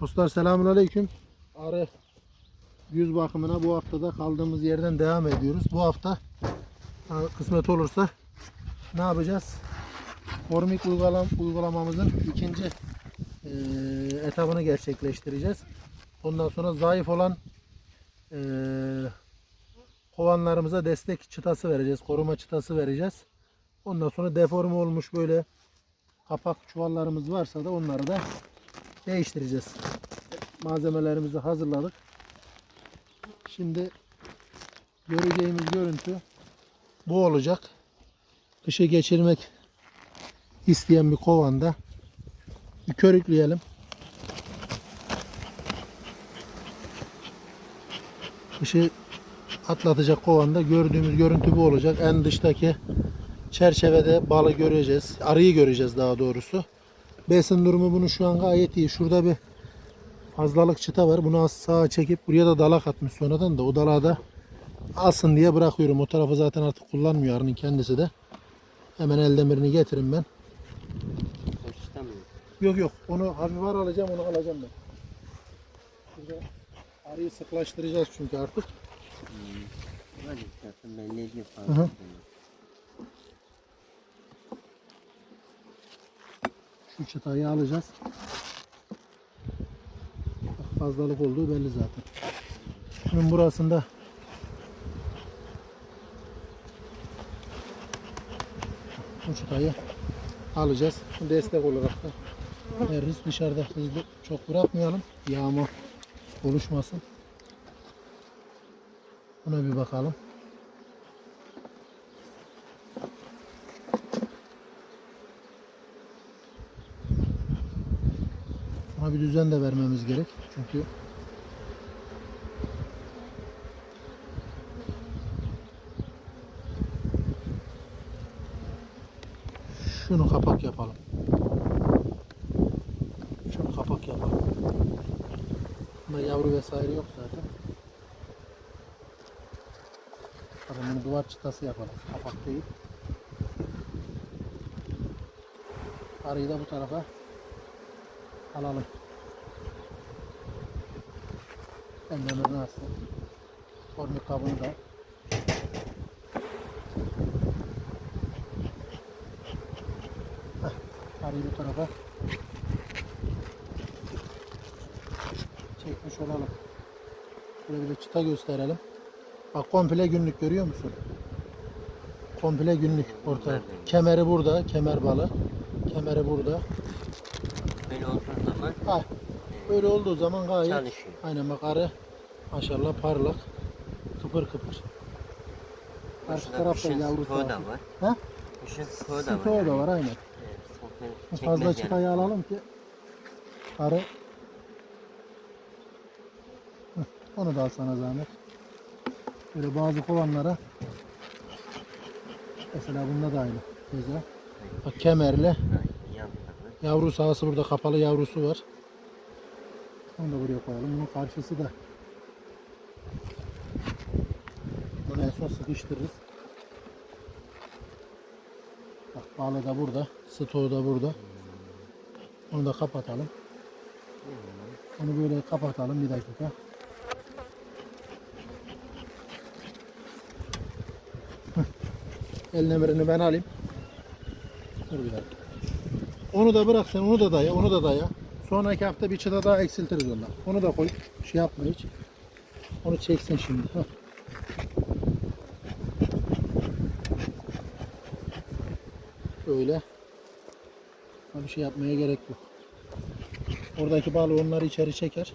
Dostlar selamun aleyküm. Arı yüz bakımına bu haftada kaldığımız yerden devam ediyoruz. Bu hafta ha, kısmet olursa ne yapacağız? Formik uygulam uygulamamızın ikinci eee, etabını gerçekleştireceğiz. Ondan sonra zayıf olan eee, kovanlarımıza destek çıtası vereceğiz. Koruma çıtası vereceğiz. Ondan sonra deforme olmuş böyle kapak çuvallarımız varsa da onları da değiştireceğiz. Malzemelerimizi hazırladık. Şimdi göreceğimiz görüntü bu olacak. Kışı geçirmek isteyen bir kovanda bir körükleyelim. Kışı atlatacak kovanda gördüğümüz görüntü bu olacak. En dıştaki çerçevede balı göreceğiz. Arıyı göreceğiz daha doğrusu. Besin durumu bunun şu an gayet iyi. Şurada bir fazlalık çıta var. Bunu az sağa çekip buraya da dalak atmış sonradan da o dalağı da alsın diye bırakıyorum. O tarafı zaten artık kullanmıyor arının kendisi de. Hemen el demirini getirin ben. Yok yok onu hafif var alacağım onu alacağım ben. Şurada arıyı sıklaştıracağız çünkü artık. Zaten belli ediyor Hı hı. fazla. Şu çıtayı alacağız. Bak, Fazlalık olduğu belli zaten. Şunun burasında bu çıtayı alacağız. Destek olarak da veririz. Dışarıda hızlı çok bırakmayalım. Yağmur oluşmasın. Buna bir bakalım. Buna bir düzen de vermemiz gerek. Çünkü şunu kapak yapalım. Şunu kapak yapalım. Bunda yavru vesaire yok zaten. Bakın bunu duvar çıtası yapalım. Kapak değil. Arıyı da bu tarafa alalım. Enlemini alsın. Formik kabını da. Arıyı bu tarafa çekmiş olalım. Şöyle bir de çıta gösterelim. Bak komple günlük görüyor musun? Komple günlük orta. Kemeri burada, kemer balı. Kemeri burada. Böyle olduğu zaman Ha, böyle olduğu zaman gayet çalışıyor. aynen bak arı maşallah parlak kıpır kıpır. Karşı Şurada tarafta yavrusu var. var. Ha? Kışın stoğu da var. Stoğu da yani. var aynen. Evet, Fazla yani. alalım ki arı onu da al sana zahmet. Böyle bazı kovanlara mesela bunda da aynı. Keza. Bak kemerle. Yavru sahası burada kapalı yavrusu var. Onu da buraya koyalım. Bunun karşısı da. Bunu en son sıkıştırırız. Bak balı da burada. Stoğu da burada. Onu da kapatalım. Onu böyle kapatalım bir dakika. El nemirini ben alayım. Dur bir dakika. Onu da bırak sen onu da daya onu da daya. Sonraki hafta bir çıta daha eksiltiriz ondan. Onu da koy. Şey yapma hiç. Onu çeksin şimdi. Hah. Böyle. Ama Bir şey yapmaya gerek yok. Oradaki balığı onları içeri çeker.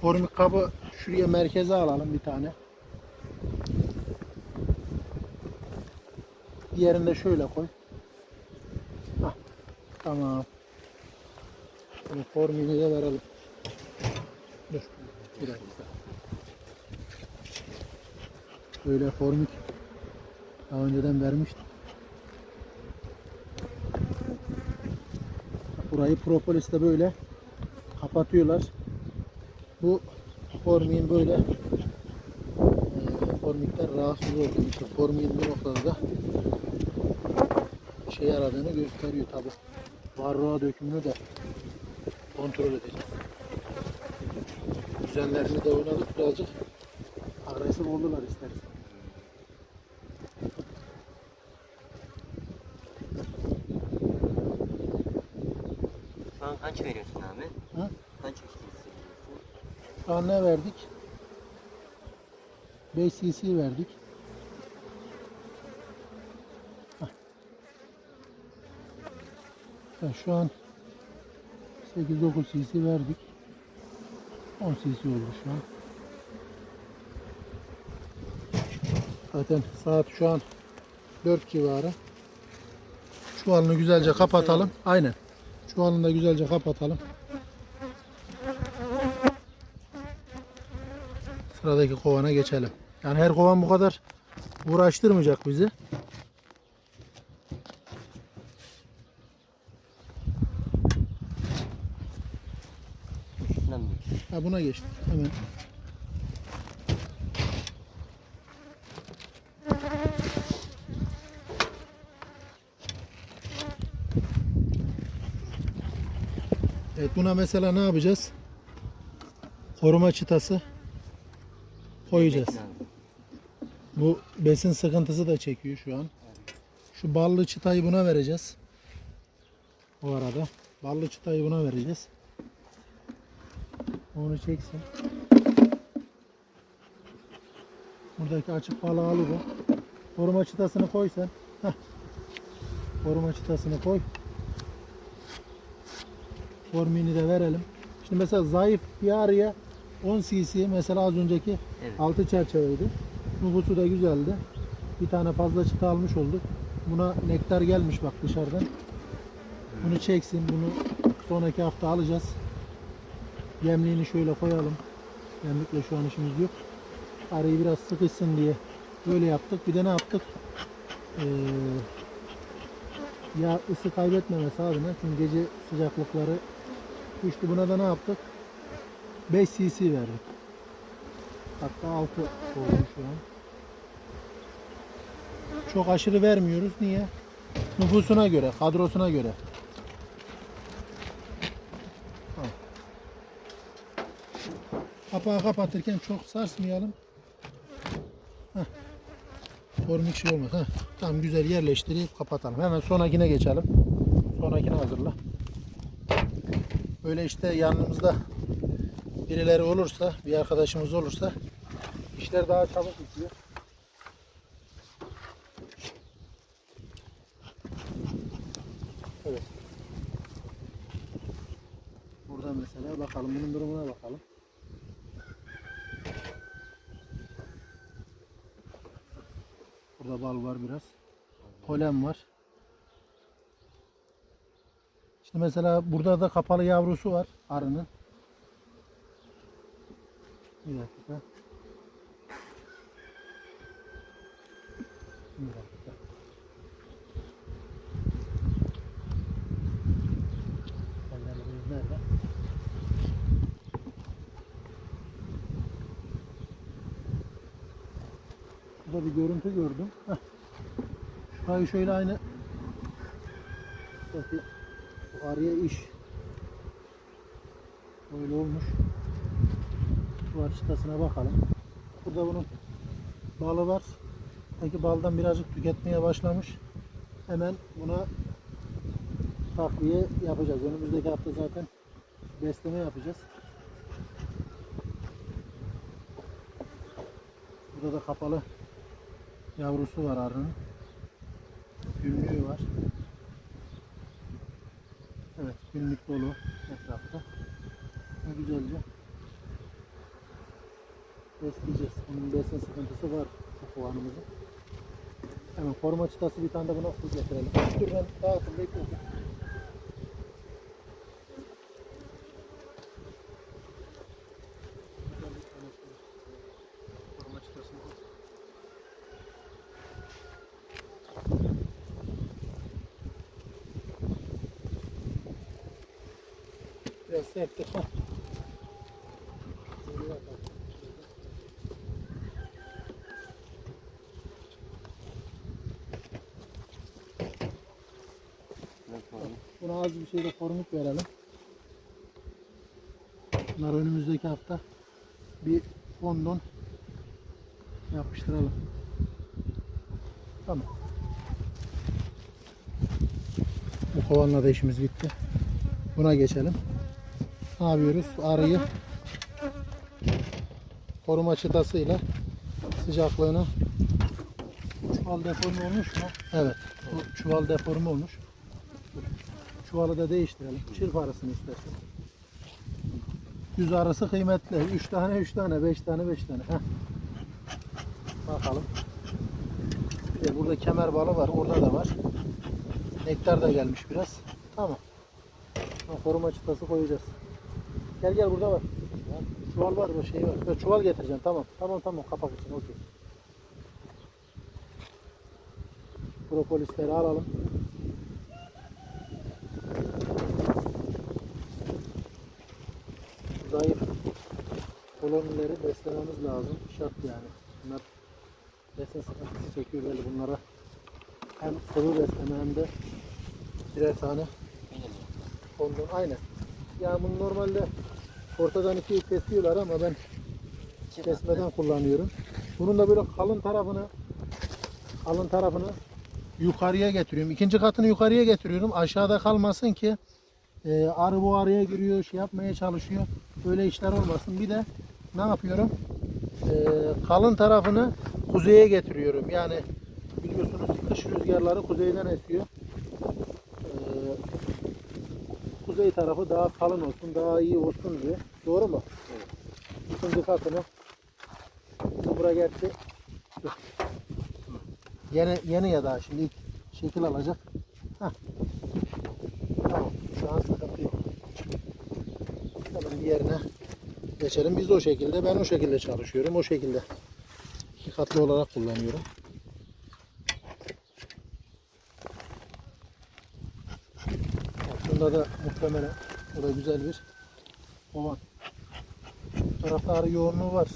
Formik kabı şuraya merkeze alalım bir tane. Diğerini de şöyle koy. Tamam. Bunu formülü de verelim. Dur. Bir dakika. Böyle formül daha önceden vermiştim. Burayı propolisle böyle kapatıyorlar. Bu formülün böyle e, formükten rahatsız olduğum için formülün bu noktada da işe yaradığını gösteriyor tabi. Varroa dökümünü de kontrol edeceğiz. Düzenlerini de oynadık birazcık. Agresif oldular ister istemez. Şu an kaç veriyorsun abi? Ha? Kaç veriyorsun? Şu an ne verdik? 5 cc verdik. Ha, şu an 8-9 cc verdik. 10 cc oldu şu an. Zaten saat şu an 4 civarı. Çuvalını güzelce kapatalım. Aynen. Çuvalını da güzelce kapatalım. Sıradaki kovana geçelim. Yani her kovan bu kadar uğraştırmayacak bizi. Şundan mı? Ha buna geçtik. Hemen. Evet buna mesela ne yapacağız? Koruma çıtası koyacağız. Bu besin sıkıntısı da çekiyor şu an. Şu ballı çıtayı buna vereceğiz. O arada. Ballı çıtayı buna vereceğiz. Onu çeksin. Buradaki açık balığı alır o. Koruma çıtasını koy sen. Heh. Koruma çıtasını koy. Formini de verelim. Şimdi mesela zayıf bir arıya 10 cc mesela az önceki Evet. altı çerçeveydi. Nüfusu da güzeldi. Bir tane fazla çıta almış olduk. Buna nektar gelmiş bak dışarıdan. Bunu çeksin. Bunu sonraki hafta alacağız. Yemliğini şöyle koyalım. Yemlikle şu an işimiz yok. Arayı biraz sıkışsın diye böyle yaptık. Bir de ne yaptık? Ee, ya ısı kaybetmemesi adına. Çünkü gece sıcaklıkları düştü. Buna da ne yaptık? 5 cc verdik. Hatta 6 oldu şu an. Çok aşırı vermiyoruz. Niye? Nüfusuna göre, kadrosuna göre. Kapağı kapatırken çok sarsmayalım. Heh. Formik şey olmaz. Heh. Tamam güzel yerleştirip kapatalım. Hemen sonrakine geçelim. Sonrakini hazırla. Böyle işte yanımızda birileri olursa, bir arkadaşımız olursa işler daha çabuk bitiyor. Evet. Burada mesela bakalım bunun durumuna bakalım. Bal var biraz. Polen var. Şimdi mesela burada da kapalı yavrusu var arının. Bir dakika. Bir dakika. Bir görüntü gördüm. Heh. Şurayı şöyle aynı Bakın araya iş böyle olmuş. Duvar çıtasına bakalım. Burada bunun balı var. Peki baldan birazcık tüketmeye başlamış. Hemen buna takviye yapacağız. Önümüzdeki hafta zaten besleme yapacağız. Burada da kapalı yavrusu var arının. Günlüğü var. Evet, günlük dolu etrafta. Ne güzelce besleyeceğiz. Bunun besin sıkıntısı var bu kovanımızın. Hemen koruma çıtası bir tane de buna su getirelim. Dur ben dağıtım bekliyorum. Güzel bir tane şöyle Koruma çıtasını koy. Biraz serttir. Hah. Böyle yapalım. Nasıl oldu? Buna az bir şey de formik verelim. Bunlar önümüzdeki hafta bir fondon yapıştıralım. Tamam. Bu kovanla da işimiz bitti. Buna geçelim. Ne yapıyoruz? Arıyı koruma çıtasıyla sıcaklığını çuval deforme olmuş mu? Evet. Çuval deforme olmuş. Çuvalı da değiştirelim. Çırp arasını istersen. Yüz arası kıymetli. 3 tane 3 tane 5 tane 5 tane. Heh. Bakalım. İşte burada kemer balı var. Orada da var. Nektar da gelmiş biraz. Tamam. Ha, koruma çıtası koyacağız. Gel gel burada var. Çuval var mı? Şey var. Yok, çuval getireceğim. Tamam. Tamam tamam. Kapak için. Okey. Propolisleri alalım. Zayıf kolonileri beslememiz lazım. Şart yani. Bunlar besin sıkıntısı çekiyor böyle bunlara. Hem sıvı besleme hem de birer tane. Ondan aynen. Ya bunu normalde ortadan ikiye kesiyorlar ama ben kesmeden kullanıyorum. Bunun da böyle kalın tarafını kalın tarafını yukarıya getiriyorum. İkinci katını yukarıya getiriyorum. Aşağıda kalmasın ki e, arı bu araya giriyor, şey yapmaya çalışıyor. Öyle işler olmasın. Bir de ne yapıyorum? E, kalın tarafını kuzeye getiriyorum. Yani biliyorsunuz kış rüzgarları kuzeyden esiyor. E, kuzey tarafı daha kalın olsun, daha iyi olsun diye. Doğru mu? Evet. İkinci katını Kubra gerçi yeni, yeni ya daha şimdi ilk şekil alacak. Heh. Tamam. Şu an bir yerine geçelim. Biz o şekilde, ben o şekilde çalışıyorum. O şekilde iki katlı olarak kullanıyorum. Bak Bunda da muhtemelen bu da güzel bir kovan. Bu tarafta arı yoğunluğu var.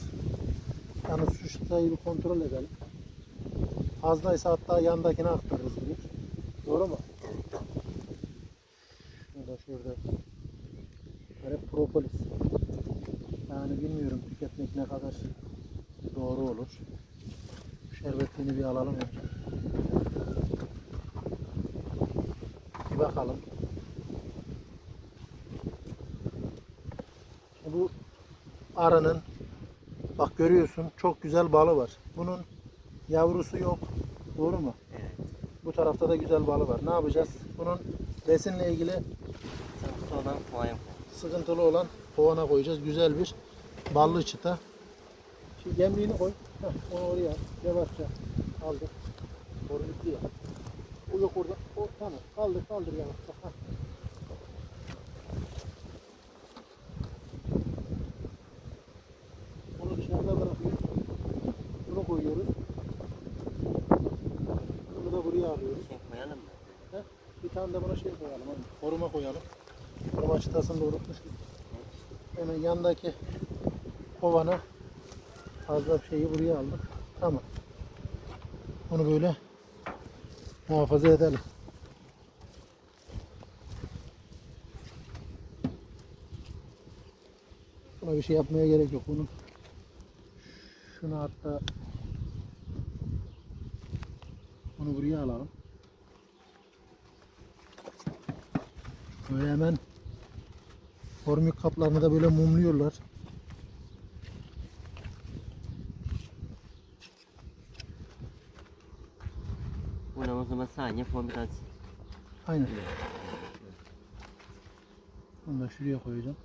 Yalnız şu çıtayı bir kontrol edelim. Fazlaysa hatta yandakine aktarırız. Doğru mu? Şurada şurada. Böyle propolis. Yani bilmiyorum tüketmek ne kadar doğru olur. Şerbetini bir alalım önce. Bir bakalım. Bu arının bak görüyorsun çok güzel balı var. Bunun yavrusu yok. Doğru mu? Evet. Bu tarafta da güzel balı var. Ne yapacağız? Bunun besinle ilgili olan kovaya koy. Sıkıntılı olan kovana koyacağız. Güzel bir ballı çıta. Şimdi gemliğini koy. Heh, onu oraya. Yavaşça aldık. Doğru gitti ya. O yok orada. O tamam. Kaldır kaldır yavaşça. Heh. Bunu dışarıda bırakıyoruz. Bunu koyuyoruz. Bunu da buraya alıyoruz. Şey koyalım mı? Heh, Bir tane de buna şey koyalım. Koruma koyalım. Koruma çıtasını da unutmuşuz. Hemen yandaki kovana fazla bir şeyi buraya aldık. Tamam. Onu böyle muhafaza edelim. Buna bir şey yapmaya gerek yok. Bunu şunu hatta bunu buraya alalım. Böyle hemen formik kaplarını da böyle mumluyorlar. Buna o zaman sadece formülans. Aynen. Bunu da şuraya koyacağım.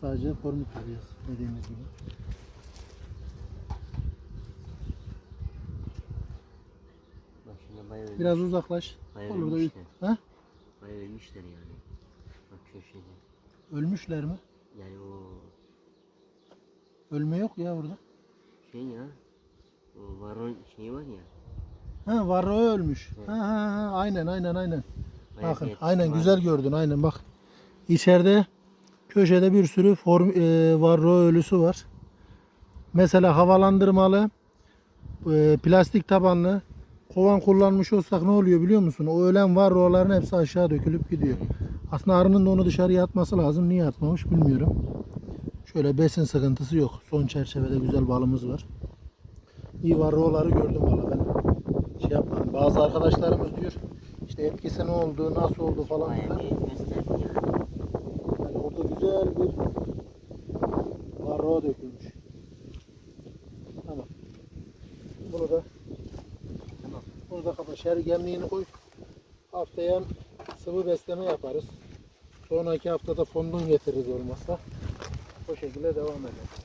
Sadece formik koyacağız dediğimiz gibi. Biraz uzaklaş. Bayağı Olur da ölmüşler. ha? Ölmüşler yani. Köşede. Ölmüşler mi? Yani o Ölme yok ya burada. şey ya. O varon şeyi var ya. Ha varroa ölmüş. Evet. Ha, ha, ha, aynen aynen aynen. bayağı Bakın aynen var. güzel gördün aynen bak. İçeride köşede bir sürü form, e, varroa ölüsü var. Mesela havalandırmalı e, plastik tabanlı kovan kullanmış olsak ne oluyor biliyor musun? O ölen varroaların hepsi aşağı dökülüp gidiyor. Aslında arının da onu dışarıya atması lazım. Niye atmamış bilmiyorum. Şöyle besin sıkıntısı yok. Son çerçevede güzel balımız var. İyi varroğları gördüm valla ben. Şey yapmadım. Bazı arkadaşlarımız diyor işte etkisi ne oldu, nasıl oldu falan filan. yani. Orada güzel bir varroğa dökülmüş. Tamam. Bunu da tamam. Bunu da kapa. Şergenliğini koy. Haftaya sıvı besleme yaparız. Sonraki haftada fondon getiririz olmazsa. O şekilde devam ederiz.